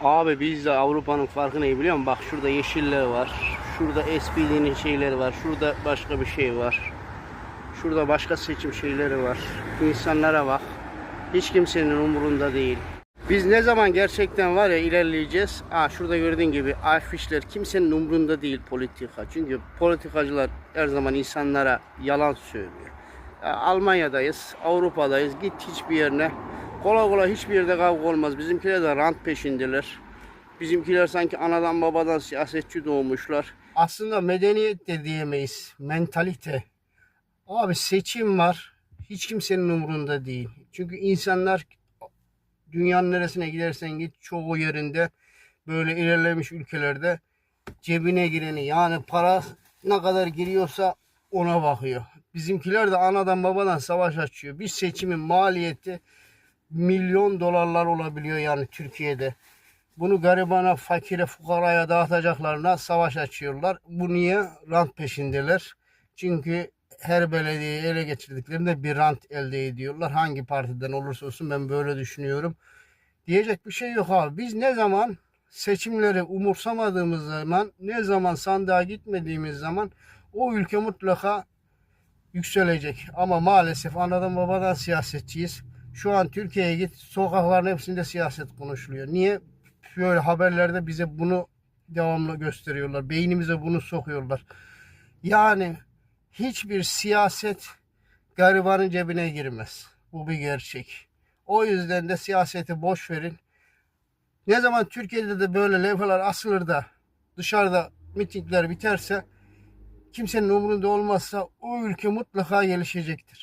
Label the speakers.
Speaker 1: Abi biz de Avrupa'nın farkı ne biliyor musun? Bak şurada yeşiller var. Şurada SPD'nin şeyleri var. Şurada başka bir şey var. Şurada başka seçim şeyleri var. İnsanlara bak. Hiç kimsenin umurunda değil. Biz ne zaman gerçekten var ya ilerleyeceğiz. Aa şurada gördüğün gibi afişler kimsenin umurunda değil politika. Çünkü politikacılar her zaman insanlara yalan söylüyor. Ya Almanya'dayız, Avrupa'dayız. Git hiçbir yerine. Kolay kolay hiçbir yerde kavga olmaz. Bizimkiler de rant peşindeler. Bizimkiler sanki anadan babadan siyasetçi doğmuşlar. Aslında medeniyet de diyemeyiz. Mentalite. Abi seçim var. Hiç kimsenin umurunda değil. Çünkü insanlar dünyanın neresine gidersen git çoğu yerinde böyle ilerlemiş ülkelerde cebine gireni yani para ne kadar giriyorsa ona bakıyor. Bizimkiler de anadan babadan savaş açıyor. Bir seçimin maliyeti milyon dolarlar olabiliyor yani Türkiye'de. Bunu garibana, fakire, fukaraya dağıtacaklarına savaş açıyorlar. Bu niye? Rant peşindeler. Çünkü her belediyeyi ele geçirdiklerinde bir rant elde ediyorlar. Hangi partiden olursa olsun ben böyle düşünüyorum. Diyecek bir şey yok abi. Biz ne zaman seçimleri umursamadığımız zaman, ne zaman sandığa gitmediğimiz zaman o ülke mutlaka yükselecek. Ama maalesef anadan babadan siyasetçiyiz. Şu an Türkiye'ye git sokakların hepsinde siyaset konuşuluyor. Niye? Böyle haberlerde bize bunu devamlı gösteriyorlar. Beynimize bunu sokuyorlar. Yani hiçbir siyaset garibanın cebine girmez. Bu bir gerçek. O yüzden de siyaseti boş verin. Ne zaman Türkiye'de de böyle levhalar asılır da dışarıda mitingler biterse kimsenin umurunda olmazsa o ülke mutlaka gelişecektir.